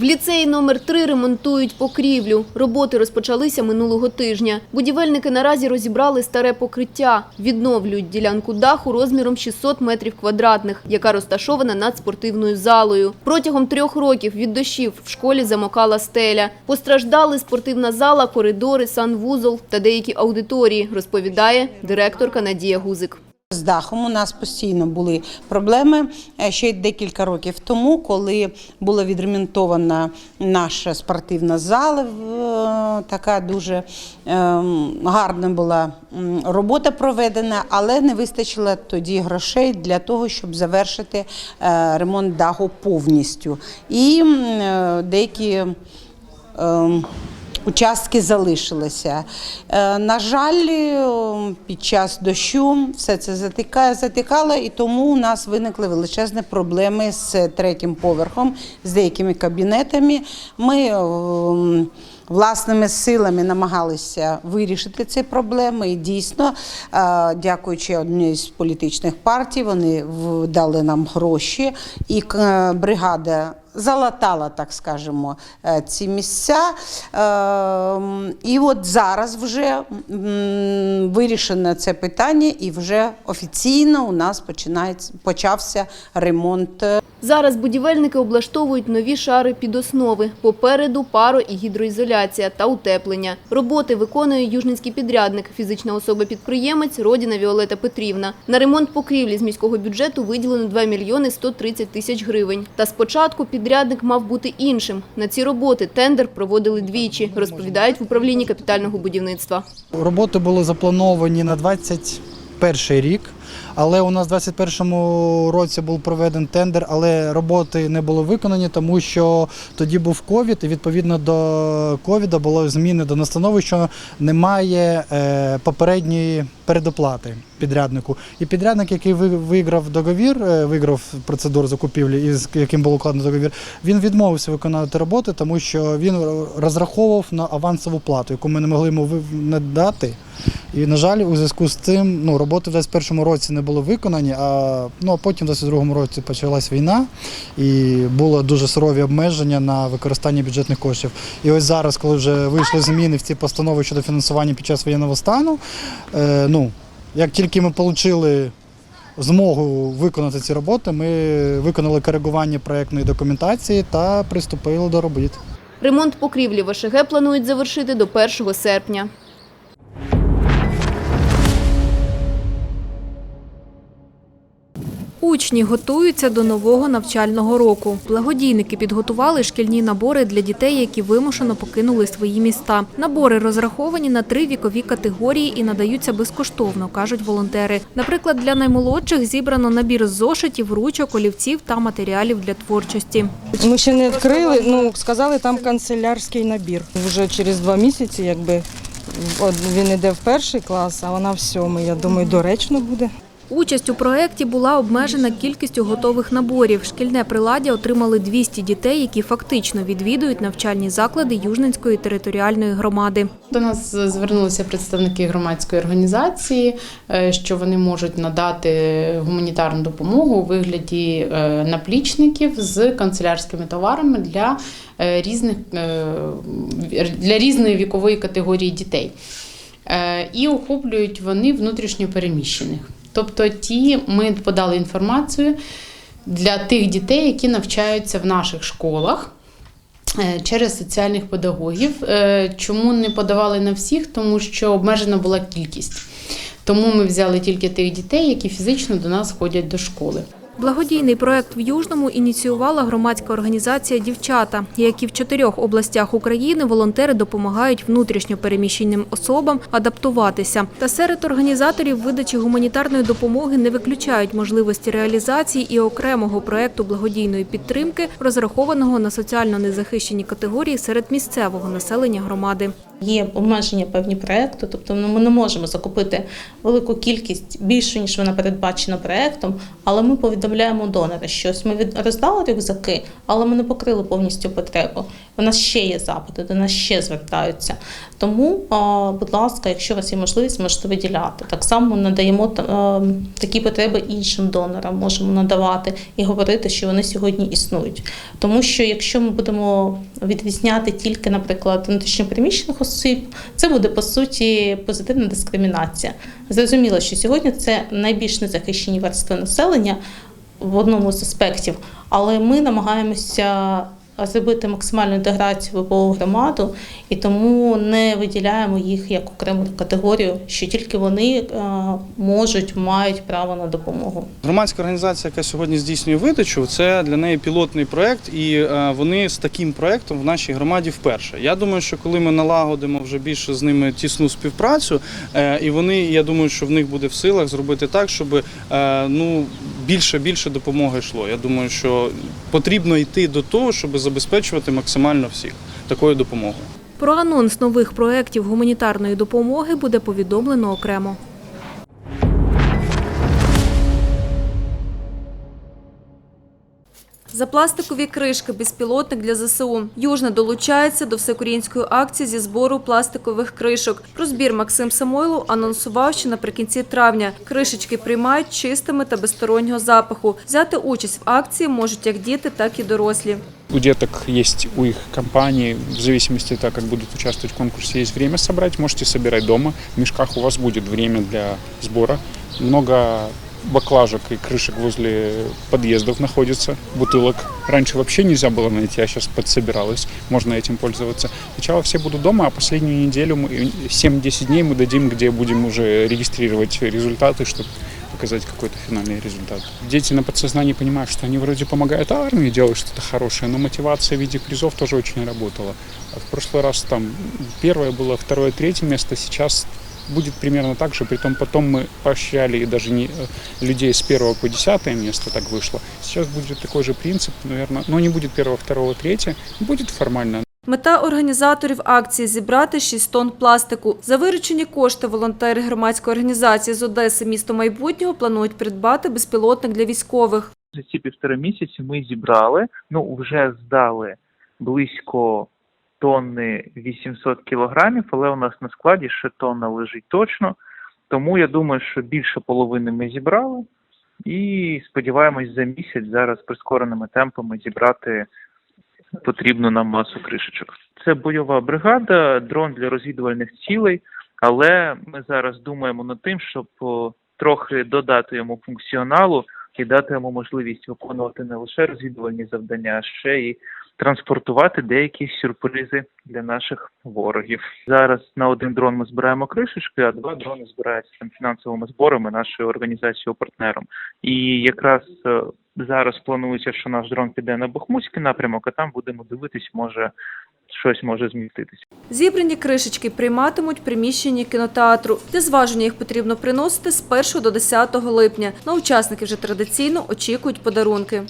В ліцеї номер 3 ремонтують покрівлю. Роботи розпочалися минулого тижня. Будівельники наразі розібрали старе покриття. Відновлюють ділянку даху розміром 600 метрів квадратних, яка розташована над спортивною залою. Протягом трьох років від дощів в школі замокала стеля. Постраждали спортивна зала, коридори, санвузол та деякі аудиторії, розповідає директорка Надія Гузик. З дахом у нас постійно були проблеми е, ще декілька років тому, коли була відремонтована наша спортивна зала. Така дуже ем, гарна була робота проведена, але не вистачило тоді грошей для того, щоб завершити е, ремонт даху повністю. І е, деякі ем, участки залишилися. Е, На жаль, е, під час дощу все це затикало, і тому у нас виникли величезні проблеми з третім поверхом, з деякими кабінетами. Ми ем, власними силами намагалися вирішити ці проблеми. І дійсно, е, дякуючи одній з політичних партій, вони дали нам гроші, і е, бригада залатала, так скажемо, е, ці місця. Ем, І от зараз вже вирішено це питання, і вже офіційно у нас починається почався ремонт Зараз будівельники облаштовують нові шари під основи. Попереду паро- і гідроізоляція та утеплення. Роботи виконує южницький підрядник, фізична особа-підприємець Родіна Віолета Петрівна. На ремонт покрівлі з міського бюджету виділено 2 мільйони 130 тисяч гривень. Та спочатку підрядник мав бути іншим. На ці роботи тендер проводили двічі, розповідають в управлінні капітального будівництва. Роботи були заплановані на 21 рік, але у нас в 21 році був проведений тендер, але роботи не були виконані, тому що тоді був ковід, і відповідно до ковіда було зміни до настанови, що немає е, попередньої передоплати підряднику. І підрядник, який виграв договір, е, виграв процедуру закупівлі, із яким був укладений договір, він відмовився виконувати роботи, тому що він розраховував на авансову плату, яку ми не могли йому надати. І, на жаль, у зв'язку з цим ну, роботи в 2021 році не були виконані, а ну, а потім в 2022 році почалась війна і було дуже сурові обмеження на використання бюджетних коштів. І ось зараз, коли вже вийшли зміни в ці постанови щодо фінансування під час воєнного стану, е, ну, як тільки ми отримали змогу виконати ці роботи, ми виконали коригування проєктної документації та приступили до робіт. Ремонт покрівлі в ОШГ планують завершити до 1 серпня. Учні готуються до нового навчального року. Благодійники підготували шкільні набори для дітей, які вимушено покинули свої міста. Набори розраховані на три вікові категорії і надаються безкоштовно, кажуть волонтери. Наприклад, для наймолодших зібрано набір зошитів, ручок, олівців та матеріалів для творчості. Ми ще не відкрили, ну сказали, там канцелярський набір. Вже через два місяці, якби він іде в перший клас, а вона в сьомий. Я думаю, доречно буде. Участь у проєкті була обмежена кількістю готових наборів. Шкільне приладдя отримали 200 дітей, які фактично відвідують навчальні заклади Южненської територіальної громади. До нас звернулися представники громадської організації, е, що вони можуть надати гуманітарну допомогу у вигляді е, наплічників з канцелярськими товарами для е, різних для різної вікової категорії дітей. І охоплюють вони внутрішньо переміщених. Тобто, ті ми подали інформацію для тих дітей, які навчаються в наших школах. Е, Через соціальних педагогів. Е, Чому не подавали на всіх? Тому що обмежена була кількість. Тому ми взяли тільки тих дітей, які фізично до нас ходять до школи. Благодійний проект в Южному ініціювала громадська організація Дівчата, як і в чотирьох областях України волонтери допомагають внутрішньо переміщеним особам адаптуватися. Та серед організаторів видачі гуманітарної допомоги не виключають можливості реалізації і окремого проекту благодійної підтримки, розрахованого на соціально незахищені категорії серед місцевого населення громади. Є обмеження певні проекту, тобто ми не можемо закупити велику кількість більше ніж вона передбачена проектом. Але ми повідомляємо донора, що ось ми роздали рюкзаки, але ми не покрили повністю потребу. У нас ще є запити, до нас ще звертаються. Тому, будь ласка, якщо у вас є можливість, можете виділяти. Так само надаємо такі потреби іншим донорам, можемо надавати і говорити, що вони сьогодні існують. Тому що якщо ми будемо відрізняти тільки, наприклад, внутрішньопереміщених осіб, це буде по суті позитивна дискримінація. Зрозуміло, що сьогодні це найбільш незахищені верстви населення в одному з аспектів, але ми намагаємося зробити максимальну інтеграцію в ВПО громаду і тому не виділяємо їх як окрему категорію, що тільки вони е, можуть, мають право на допомогу. Громадська організація, яка сьогодні здійснює видачу, це для неї пілотний проект, і е, вони з таким проектом в нашій громаді вперше. Я думаю, що коли ми налагодимо вже більше з ними тісну співпрацю, е, і вони, я думаю, що в них буде в силах зробити так, щоб ну більше більше допомоги йшло. Я думаю, що потрібно йти до того, щоб забезпечувати максимально всіх такою допомогою. Про анонс нових проєктів гуманітарної допомоги буде повідомлено окремо. За пластикові кришки безпілотник для ЗСУ. Южна долучається до всеукраїнської акції зі збору пластикових кришок. Про збір Максим Самойлов анонсував ще наприкінці травня. Кришечки приймають чистими та без стороннього запаху. Взяти участь в акції можуть як діти, так і дорослі. У деток есть, у их компаний, в зависимости от того, как будут участвовать в конкурсе, есть время собрать. Можете собирать дома. В мешках у вас будет время для сбора. Много баклажек и крышек возле подъездов находится, бутылок. Раньше вообще нельзя было найти, а сейчас подсобиралось. Можно этим пользоваться. Сначала все будут дома, а последнюю неделю, мы, 7-10 дней мы дадим, где будем уже регистрировать результаты, чтобы показать какой-то финальный результат. Дети на подсознании понимают, что они вроде помогают армии, делают что-то хорошее, но мотивация в виде призов тоже очень работала. А в прошлый раз там первое было, второе, третье место, сейчас будет примерно так же, притом потом мы поощряли и даже не, э, людей с первого по десятое место так вышло. Сейчас будет такой же принцип, наверное, но не будет первого, второго, третье, будет формально, Мета організаторів акції – зібрати 6 тонн пластику. За виручені кошти волонтери громадської організації з Одеси «Місто майбутнього» планують придбати безпілотник для військових. За ці півтора місяці ми зібрали, ну вже здали близько тонни 800 кілограмів, але у нас на складі ще тонна лежить точно. Тому я думаю, що більше половини ми зібрали, і сподіваємось за місяць зараз прискореними темпами зібрати потрібну нам масу кришечок. Це бойова бригада, дрон для розвідувальних цілей, але ми зараз думаємо над тим, щоб трохи додати йому функціоналу і дати йому можливість виконувати не лише розвідувальні завдання, а ще й транспортувати деякі сюрпризи для наших ворогів. Зараз на один дрон ми збираємо кришечки, а два дрони збираються там фінансовими зборами нашою організацією партнером. І якраз е, зараз планується, що наш дрон піде на Бахмутський напрямок, а там будемо дивитись, може щось може зміститися. Зібрані кришечки прийматимуть в приміщенні кінотеатру. Для зваження їх потрібно приносити з 1 до 10 липня. На учасники вже традиційно очікують подарунки.